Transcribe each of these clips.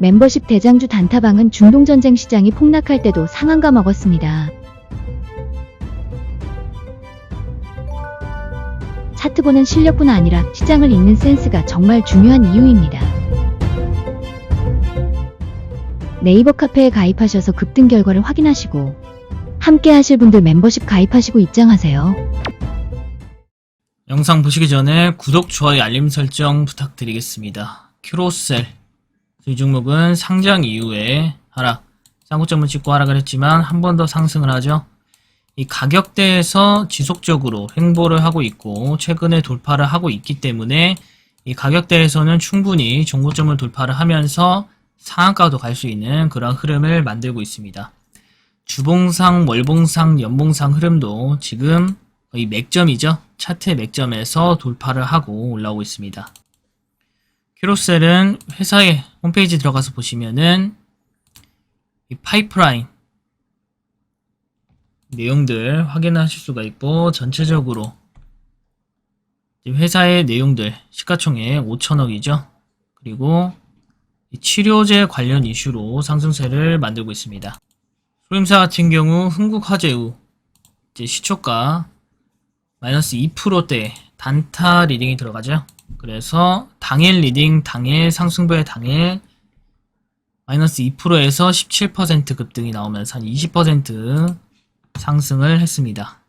멤버십 대장주 단타방은 중동전쟁 시장이 폭락할 때도 상한가 먹었습니다. 차트 보는 실력뿐 아니라 시장을 읽는 센스가 정말 중요한 이유입니다. 네이버 카페에 가입하셔서 급등 결과를 확인하시고 함께 하실 분들 멤버십 가입하시고 입장하세요. 영상 보시기 전에 구독, 좋아요, 알림 설정 부탁드리겠습니다. 큐로셀 이 종목은 상장 이후에 하락, 쌍고점을 찍고 하락을 했지만 한 번 더 상승을 하죠. 이 가격대에서 지속적으로 횡보를 하고 있고 최근에 돌파를 하고 있기 때문에 이 가격대에서는 충분히 종고점을 돌파를 하면서 상한가도 갈 수 있는 그런 흐름을 만들고 있습니다. 주봉상, 월봉상, 연봉상 흐름도 지금 거의 맥점이죠. 차트의 맥점에서 돌파를 하고 올라오고 있습니다. 큐로셀은 회사의 홈페이지 들어가서 보시면은 이 파이프라인 내용들 확인하실 수가 있고 전체적으로 지금 회사의 내용들 시가총액 5천억이죠. 그리고 이 치료제 관련 이슈로 상승세를 만들고 있습니다. 소림사 같은 경우 흥국화재우 시초가 마이너스 2%대 단타 리딩이 들어가죠. 그래서 당일 리딩, 당일 상승부의 당일 마이너스 2%에서 17% 급등이 나오면서 한 20% 상승을 했습니다.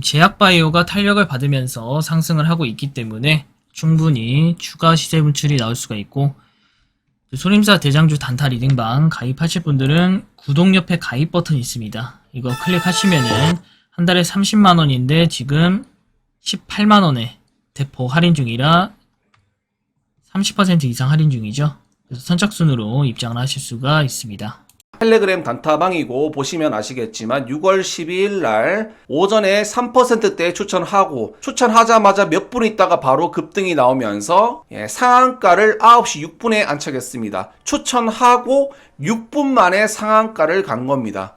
제약바이오가 탄력을 받으면서 상승을 하고 있기 때문에 충분히 추가 시세 분출이 나올 수가 있고 소림사 대장주 단타 리딩방 가입하실 분들은 구독 옆에 가입 버튼이 있습니다. 이거 클릭하시면은 한 달에 30만원인데 지금 18만원에 대폭 할인 중이라 30% 이상 할인 중이죠. 그래서 선착순으로 입장을 하실 수가 있습니다. 텔레그램 단타방이고 보시면 아시겠지만 6월 12일 날 오전에 3%대 추천하고 추천하자마자 몇 분 있다가 바로 급등이 나오면서 예, 상한가를 9시 6분에 안착했습니다. 추천하고 6분 만에 상한가를 간 겁니다.